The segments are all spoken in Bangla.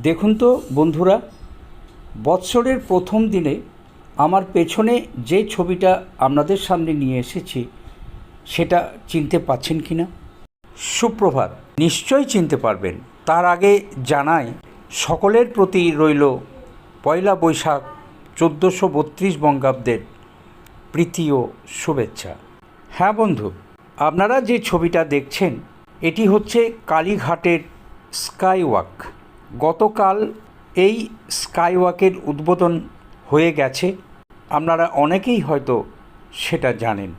দেখুন তো, বন্ধুরা, বৎসরের প্রথম দিনে আমার পেছনে যে ছবিটা আপনাদের সামনে নিয়ে এসেছি, সেটা চিনতে পাচ্ছেন কি না? সুপ্রভাত, নিশ্চয়ই চিনতে পারবেন। তার আগে জানাই, সকলের প্রতি রইল পয়লা বৈশাখ চোদ্দোশো বত্রিশ বঙ্গাব্দের প্রীতি ও শুভেচ্ছা। হ্যাঁ বন্ধু, আপনারা যে ছবিটা দেখছেন, এটি হচ্ছে কালীঘাটের স্কাইওয়াক। গতকাল এই স্কাইওয়াকের উদ্বোধন হয়ে গেছে। আপনারা অনেকেই হয়তো সেটা জানেন।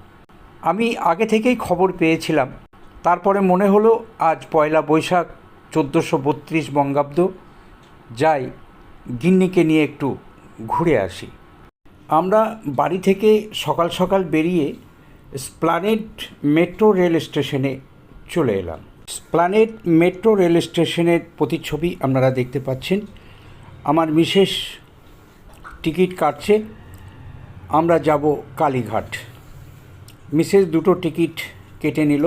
আমি আগে থেকেই খবর পেয়েছিলাম। তারপরে মনে হলো আজ পয়লা বৈশাখ চোদ্দোশো বত্রিশ বঙ্গাব্দ। যাই, গিন্নিকে নিয়ে একটু ঘুরে আসি। আমরা বাড়ি থেকে সকাল সকাল বেরিয়ে স্প্লানেড মেট্রো রেল স্টেশনে চলে এলাম। স্প্লানেড মেট্রো রেল স্টেশনের প্রতিচ্ছবি আপনারা দেখতে পাচ্ছেন। আমার বিশেষ টিকিট কাটছে। আমরা যাব কালীঘাট। মিসেস দুটো টিকিট কেটে নিল।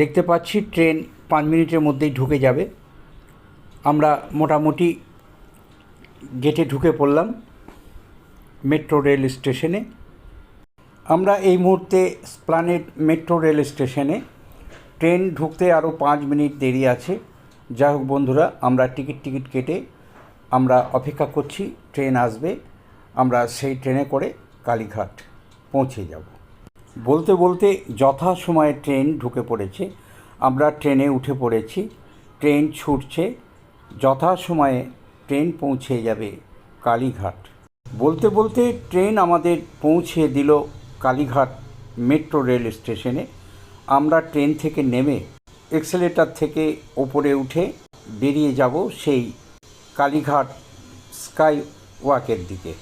দেখতে পাচ্ছি ট্রেন পাঁচ মিনিটের মধ্যেই ঢুকে যাবে। আমরা মোটামুটি গেটে ঢুকে পড়লাম মেট্রো রেল স্টেশনে আমরা এই মুহূর্তে স্প্লানেড মেট্রো রেল স্টেশনে ট্রেন ঢুকতে আরও পাঁচ মিনিট দেরি আছে। যাই হোক বন্ধুরা, আমরা টিকিট টিকিট কেটে আমরা অপেক্ষা করছি, ট্রেন আসবে। আমরা সেই ট্রেনে করে কালীঘাট পৌঁছে যাব। বলতে বলতে যথা সময়ে ট্রেন ঢুকে পড়েছে। আমরা ট্রেনে উঠে পড়েছি, ট্রেন ছুটছে। যথা সময়ে ট্রেন পৌঁছে যাবে কালীঘাট। বলতে বলতে ট্রেন আমাদের পৌঁছে দিল কালীঘাট মেট্রো রেল স্টেশনে। আমরা ট্রেন থেকে নেমে এক্সেলেটার থেকে ওপরে উঠে বেরিয়ে যাব সেই কালীঘাট স্কাই ওয়াকের দিকে।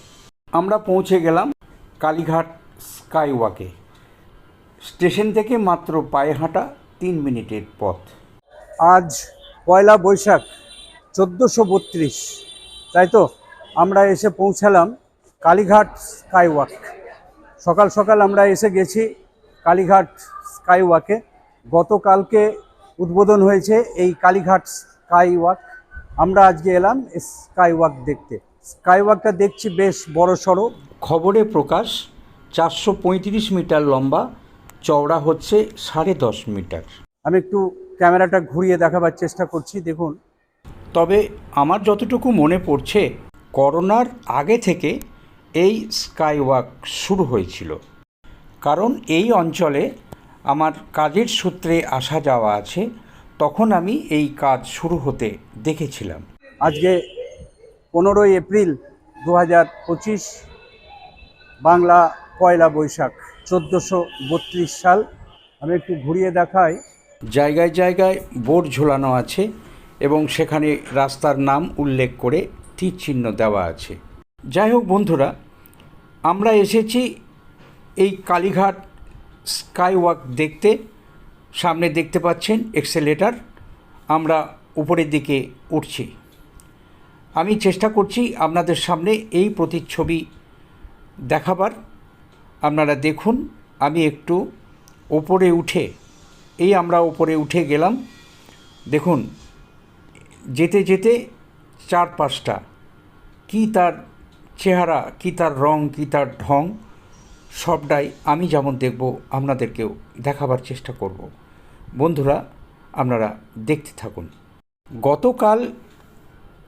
আমরা পৌঁছে গেলাম কালীঘাট স্কাই ওয়াকে স্টেশন থেকে মাত্র পায়ে হাঁটা তিন মিনিটের পথ। আজ পয়লা বৈশাখ, চোদ্দোশো বত্রিশ। তাই তো? আমরা এসে পৌঁছালাম কালীঘাট স্কাইওয়াক। সকাল সকাল আমরা এসে গেছি কালীঘাট স্কাইওয়াকে গতকালকে উদ্বোধন হয়েছে এই কালীঘাট স্কাইওয়াক। আমরা আজকে এলাম স্কাইওয়াক দেখতে। স্কাইওয়াকটা দেখছি বেশ বড় সড়ো। খবরে প্রকাশ চারশো পঁয়ত্রিশ মিটার লম্বা চওড়া হচ্ছে সাড়ে দশ মিটার। আমি একটু ক্যামেরাটা ঘুরিয়ে দেখাবার চেষ্টা করছি দেখুন। তবে আমার যতটুকু মনে পড়ছে করোনার আগে থেকে এই স্কাইওয়াক শুরু হয়েছিল। কারণ এই অঞ্চলে আমার কাজের সূত্রে আসা যাওয়া আছে তখন আমি এই কাজ শুরু হতে দেখেছিলাম। আজকে পনেরোই এপ্রিল দু হাজার পঁচিশ বাংলা পয়লা বৈশাখ চোদ্দোশো বত্রিশ সাল। আমি একটু ঘুরিয়ে দেখাই। জায়গায় জায়গায় বোর্ড ঝোলানো আছে এবং সেখানে রাস্তার নাম উল্লেখ করে তীর চিহ্ন দেওয়া আছে। যাই হোক বন্ধুরা আমরা এসেছি এই কালীঘাট স্কাইওয়াক দেখতে, সামনে দেখতে পাচ্ছেন এক্সেলেটার। আমরা উপরের দিকে উঠছি। আমি চেষ্টা করছি আপনাদের সামনে এই প্রতিচ্ছবি দেখাবার। আপনারা দেখুন, আমি একটু ওপরে উঠে, এই আমরা ওপরে উঠে গেলাম। দেখুন, যেতে যেতে চার পাঁচটা কী তার চেহারা, কী তার রং, কী তার ঢং সবটাই আমি যেমন দেখব, আপনাদেরকেও দেখাবার চেষ্টা করব। বন্ধুরা, আপনারা দেখতে থাকুন। গতকাল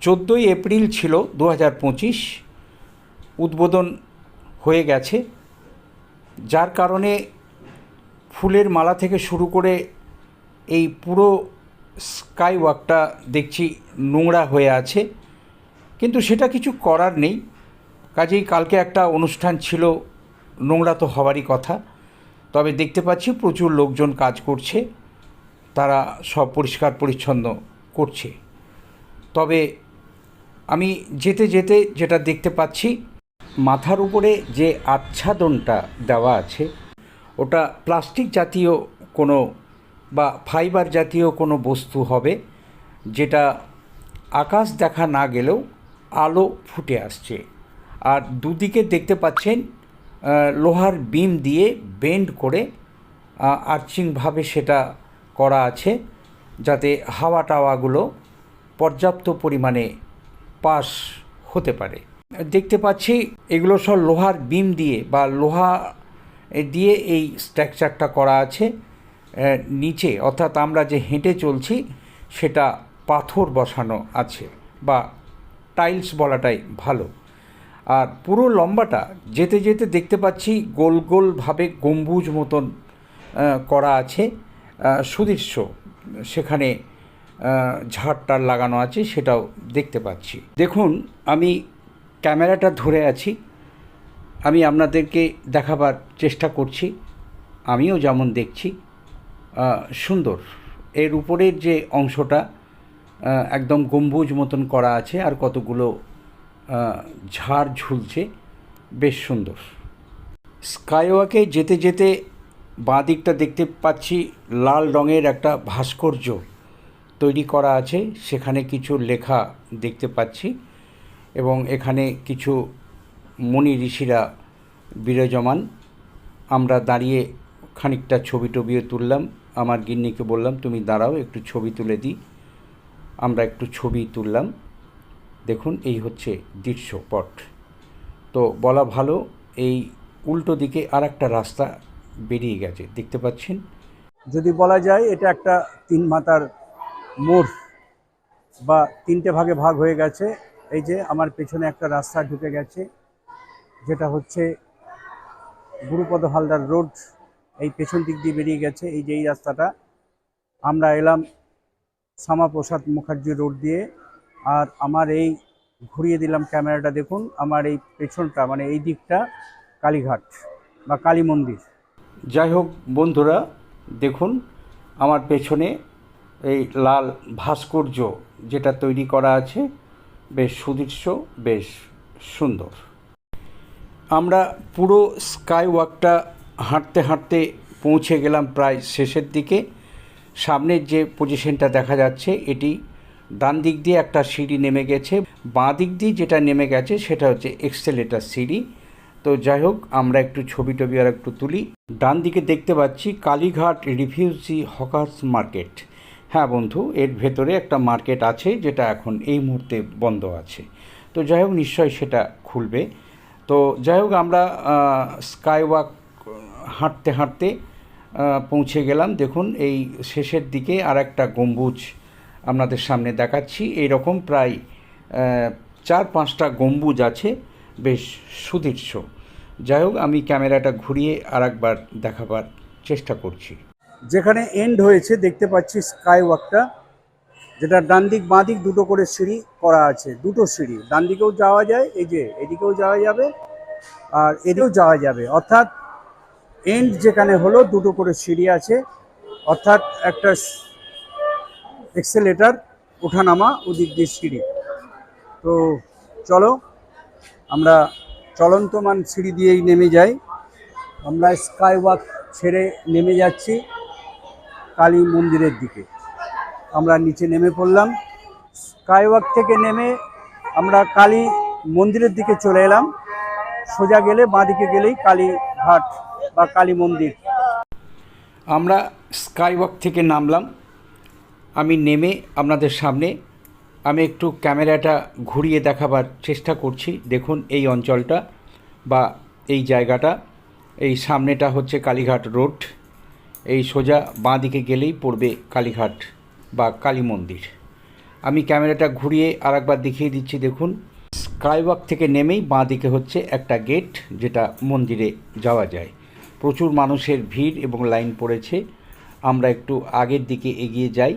চোদ্দোই এপ্রিল ছিল দু পঁচিশ। উদ্বোধন হয়ে গেছে। যার কারণে ফুলের মালা থেকে শুরু করে এই পুরো স্কাই ওয়াকটা দেখছি নোংরা হয়ে আছে। কিন্তু সেটা কিছু করার নেই। কাজেই কালকে একটা অনুষ্ঠান ছিল নোংরা তো হওয়ারই কথা। তবে দেখতে পাচ্ছি প্রচুর লোকজন কাজ করছে, তারা সব পরিষ্কার পরিচ্ছন্ন করছে। তবে আমি যেতে যেতে যেটা দেখতে পাচ্ছি, মাথার উপরে যে আচ্ছাদনটা দেওয়া আছে, ওটা প্লাস্টিক জাতীয় কোনো বা ফাইবার জাতীয় কোনো বস্তু হবে, যেটা আকাশ দেখা না গেলেও আলো ফুটে আসছে। আর দুদিকে দেখতে পাচ্ছেন লোহার বিম দিয়ে বেন্ড করে আর্চিংভাবে সেটা করা আছে যাতে হাওয়া টাওয়াগুলো পর্যাপ্ত পরিমাণে পাস হতে পারে। দেখতে পাচ্ছি এগুলো সব লোহার বিম দিয়ে বা লোহা দিয়ে এই স্ট্রাকচারটা করা আছে নিচে। অর্থাৎ আমরা যে হেঁটে চলছি সেটা পাথর বসানো আছে বা টাইলস বলাটাই ভালো। আর পুরো লম্বাটা যেতে যেতে দেখতে পাচ্ছি গোল গোলভাবে গম্বুজ মতন করা আছে। সুদৃশ্য সেখানে ঝাড়টার লাগানো আছে সেটাও দেখতে পাচ্ছি। দেখুন, আমি ক্যামেরাটা ধরে আছি। আমি আপনাদেরকে দেখাবার চেষ্টা করছি। আমিও যেমন দেখছি সুন্দর। এর উপরের যে অংশটা একদম গম্বুজ মতন করা আছে আর কতগুলো ঝাড় ঝুলছে, বেশ সুন্দর। স্কাইওয়াকে যেতে যেতে বাঁ দিকটা দেখতে পাচ্ছি লাল রঙের একটা ভাস্কর্য তৈরি করা আছে, সেখানে কিছু লেখা দেখতে পাচ্ছি এবং এখানে কিছু মুনি ঋষিরা বিরাজমান। আমরা দাঁড়িয়ে খানিকটা ছবি টবিও তুললাম। আমার গিন্নিকে বললাম, তুমি দাঁড়াও, একটু ছবি তুলে দিই। আমরা একটু ছবি তুললাম। দেখুন, এই হচ্ছে দৃশ্যপট তো বলা ভালো, এই উল্টো দিকে আর একটা রাস্তা বেরিয়ে গেছে। দেখতে পাচ্ছেন? যদি বলা যায়, এটা একটা তিন মাতার মোড় বা তিনটে ভাগে ভাগ হয়ে গেছে। এই যে আমার পেছনে একটা রাস্তা ঢুকে গেছে, যেটা হচ্ছে গুরুপদ হালদার রোড। এই পেছন দিক দিয়ে বেরিয়ে গেছে। এই যে এই রাস্তাটা, আমরা এলাম শ্যামাপ্রসাদ মুখার্জি রোড দিয়ে। আর আমার এই ঘুরিয়ে দিলাম ক্যামেরাটা দেখুন, আমার এই পেছনটা মানে এই দিকটা কালীঘাট বা কালী মন্দির। যাই হোক বন্ধুরা, দেখুন আমার পেছনে এই লাল ভাস্কর্য যেটা তৈরি করা আছে, বেশ সুদৃশ্য, বেশ সুন্দর। আমরা পুরো স্কাই ওয়াকটা হাঁটতে হাঁটতে পৌঁছে গেলাম প্রায় শেষের দিকে। সামনের যে পজিশনটা দেখা যাচ্ছে, এটি ডান দিক দিয়ে একটা সিঁড়ি নেমে গেছে। বাঁ দিক দিয়ে যেটা নেমে গেছে সেটা হচ্ছে এক্সেলেটার সিঁড়ি। তো যাই হোক, আমরা একটু ছবি টবি আর একটু তুলি। ডান দিকে দেখতে পাচ্ছি কালীঘাট রিফিউজি হকার্স মার্কেট। হ্যাঁ বন্ধু, এর ভেতরে একটা মার্কেট আছে যেটা এখন এই মুহূর্তে বন্ধ আছে। তো যাই হোক, নিশ্চয়ই সেটা খুলবে। তো যাই হোক, আমরা স্কাই ওয়াক হাঁটতে হাঁটতে পৌঁছে গেলাম। দেখুন, এই শেষের দিকে আর একটা গম্বুজ আপনাদের সামনে দেখাচ্ছি। এই রকম প্রায় চার পাঁচটা গম্বুজ আছে, বেশ সুদৃশ্য। যাই হোক, আমি ক্যামেরাটা ঘুরিয়ে আর একবার দেখাবার চেষ্টা করছি। যেখানে এন্ড হয়েছে, দেখতে পাচ্ছি স্কাই ওয়াকটা যেটা ডান দিক, বাঁ দিক দুটো করে সিঁড়ি করা আছে, দুটো সিঁড়ি। ডান দিকেও যাওয়া যায়, এই যে এদিকেও যাওয়া যাবে, আর এদিকেও যাওয়া যাবে। অর্থাৎ এন্ড যেখানে হলো, দুটো করে সিঁড়ি আছে। অর্থাৎ একটা এক্সেলেটার, ওঠানামা ওদিক দিয়ে সিঁড়ি। তো চলো, আমরা চলন্তমান সিঁড়ি দিয়েই নেমে যাই। আমরা স্কাই ওয়াক ছেড়ে নেমে যাচ্ছি কালী মন্দিরের দিকে। আমরা নিচে নেমে পড়লাম। স্কাইওয়াক থেকে নেমে আমরা কালী মন্দিরের দিকে চলে এলাম। সোজা গেলে বাঁদিকে গেলেই কালী ঘাট বা কালী মন্দির। আমরা স্কাইওয়াক থেকে নামলাম। আমি নেমে আপনাদের সামনে, আমি একটু ক্যামেরাটা ঘুরিয়ে দেখাবার চেষ্টা করছি। দেখুন এই অঞ্চলটা বা এই জায়গাটা। এই সামনেটা হচ্ছে কালীঘাট রোড। এই সোজা বাঁ দিকে গেলেই পড়বে কালীঘাট বা কালী মন্দির। আমি ক্যামেরাটা ঘুরিয়ে আরেকবার দেখিয়ে দিচ্ছি, দেখুন। স্কাইওয়াক থেকে নেমেই বাঁ দিকে হচ্ছে একটা গেট, যেটা মন্দিরে যাওয়া যায়। প্রচুর মানুষের ভিড় এবং লাইন পড়েছে। আমরা একটু আগের দিকে এগিয়ে যাই।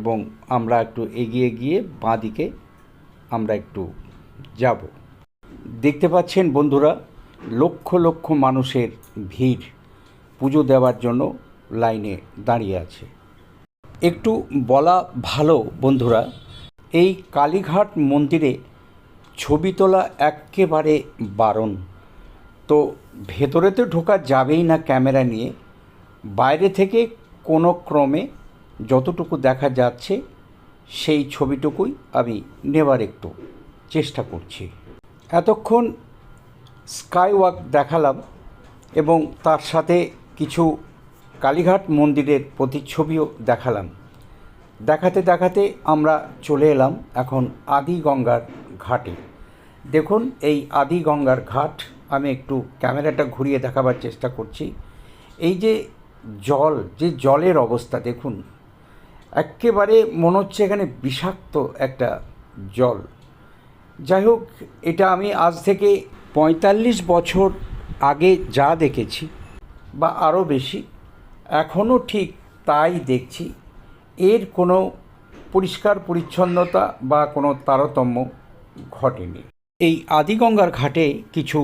এবং আমরা একটু এগিয়ে গিয়ে বাঁ দিকে আমরা একটু যাব। দেখতে পাচ্ছেন বন্ধুরা, লক্ষ লক্ষ মানুষের ভিড় পুজো দেওয়ার জন্য লাইনে দাঁড়িয়ে আছে। একটু বলা ভালো বন্ধুরা, এই কালীঘাট মন্দিরে ছবি তোলা একেবারে বারণ। তো ভেতরে তো ঢোকা যাবেই না ক্যামেরা নিয়ে, বাইরে থেকে কোনো ক্রমে যতটুকু দেখা যাচ্ছে, সেই ছবিটুকুই আমি নেবার একটু চেষ্টা করছি। এতক্ষণ স্কাই ওয়াক দেখালাম এবং তার সাথে কিছু কালীঘাট মন্দিরের প্রতিচ্ছবিও দেখালাম। দেখাতে দেখাতে আমরা চলে এলাম এখন আদি গঙ্গার ঘাটে। দেখুন, এই আদি গঙ্গার ঘাট, আমি একটু ক্যামেরাটা ঘুরিয়ে দেখাবার চেষ্টা করছি। এই যে জল, যে জলের অবস্থা, দেখুন। একেবারে মনে হচ্ছে এখানে বিষাক্ত একটা জল। যাই হোক, এটা আমি আজ থেকে পঁয়তাল্লিশ বছর আগে যা দেখেছি, বা আরও বেশি এখনও ঠিক তাই দেখছি। এর কোনো পরিষ্কার পরিচ্ছন্নতা বা কোনো তারতম্য ঘটেনি। এই আদিগঙ্গার ঘাটে কিছু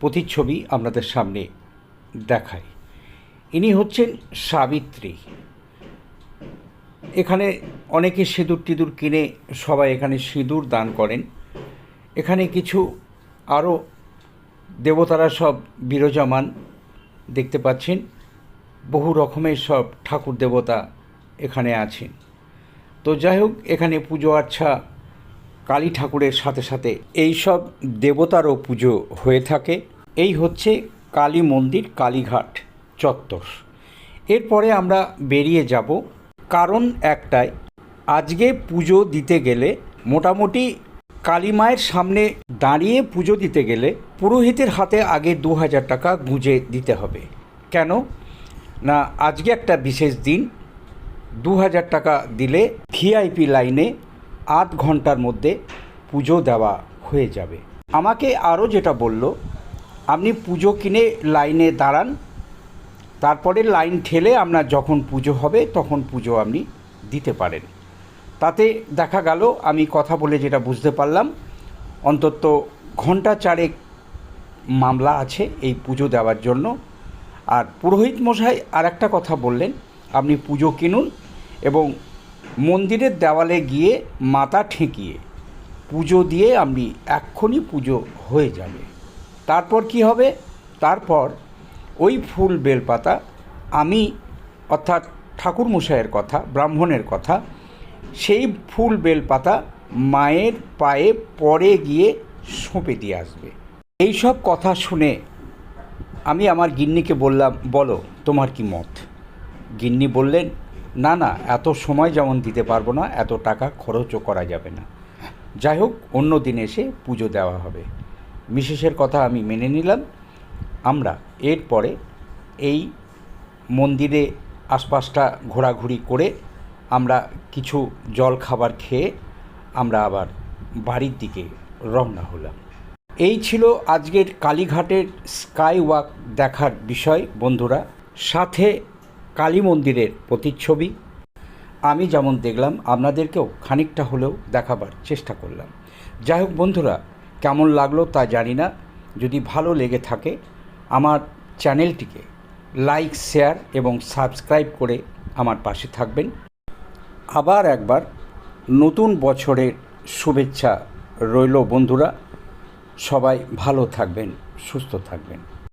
প্রতিচ্ছবি আপনাদের সামনে দেখায় ইনি হচ্ছেন সাবিত্রী। এখানে অনেকে সিঁদুর টিঁদুর কিনে সবাই এখানে সিঁদুর দান করেন। এখানে কিছু আরও দেবতারা সব বিরাজমান দেখতে পাচ্ছেন। বহু রকমের সব ঠাকুর দেবতা এখানে আছেন। তো যাই হোক, এখানে পুজো আচ্ছা কালী ঠাকুরের সাথে সাথে এই সব দেবতারও পুজো হয়ে থাকে। এই হচ্ছে কালী মন্দির, কালীঘাট চত্বর। এরপরে আমরা বেরিয়ে যাব কারণ একটাই, আজকে পুজো দিতে গেলে মোটামুটি কালী মায়ের সামনে দাঁড়িয়ে পুজো দিতে গেলে পুরোহিতের হাতে আগে দু হাজার টাকা গুঁজে দিতে হবে। কেন? না, আজকে একটা বিশেষ দিন, দু হাজার টাকা দিলে ভিআইপি লাইনে আধ ঘণ্টার মধ্যে পুজো দেওয়া হয়ে যাবে। আমাকে আরও যেটা বলল, আপনি পুজো কিনে লাইনে দাঁড়ান তারপরে লাইন ঠেলে আপনার যখন পুজো হবে, তখন পুজো আপনি দিতে পারেন। তাতে দেখা গেল, আমি কথা বলে যেটা বুঝতে পারলাম, অন্তত ঘণ্টা চারেক মামলা আছে এই পুজো দেওয়ার জন্য। আর পুরোহিত মশাই আর একটা কথা বললেন, আপনি পুজো কিনুন এবং মন্দিরের দেওয়ালে গিয়ে মাথা ঠেকিয়ে পুজো দিয়ে আপনি এক্ষুনি পুজো হয়ে যাবে। তারপর কি হবে? তারপর ওই ফুল বেলপাতা আমি, অর্থাৎ ঠাকুর মশাইয়ের কথা, ব্রাহ্মণের কথা, সেই ফুল বেলপাতা মায়ের পায়ে পরে গিয়ে সঁপে দিয়ে আসবে। এই সব কথা শুনে আমি আমার গিন্নিকে বললাম, বলো, তোমার কি মত? গিন্নি বললেন, না না, এত সময় যেমন দিতে পারব না, এত টাকা খরচও করা যাবে না। যাই হোক, অন্য দিন এসে পুজো দেওয়া হবে। মিসেসের কথা আমি মেনে নিলাম। আমরা এরপরে এই মন্দিরে আশপাশটা ঘোরাঘুরি করে আমরা কিছু জল খাবার খেয়ে আমরা আবার বাড়ির দিকে রওনা হলাম। এই ছিল আজকের কালীঘাটের স্কাই ওয়াক দেখার বিষয়, বন্ধুরা। সাথে কালী মন্দিরের প্রতিচ্ছবি। আমি যেমন দেখলাম, আপনাদেরকেও খানিকটা হলেও দেখাবার চেষ্টা করলাম। যাই হোক, বন্ধুরা, কেমন লাগল তা জানি না। যদি ভালো লেগে থাকে আমার চ্যানেলটিকে লাইক, শেয়ার এবং সাবস্ক্রাইব করে আমার পাশে থাকবেন। আবার একবার নতুন বছরের শুভেচ্ছা রইল বন্ধুরা। সবাই ভালো থাকবেন, সুস্থ থাকবেন।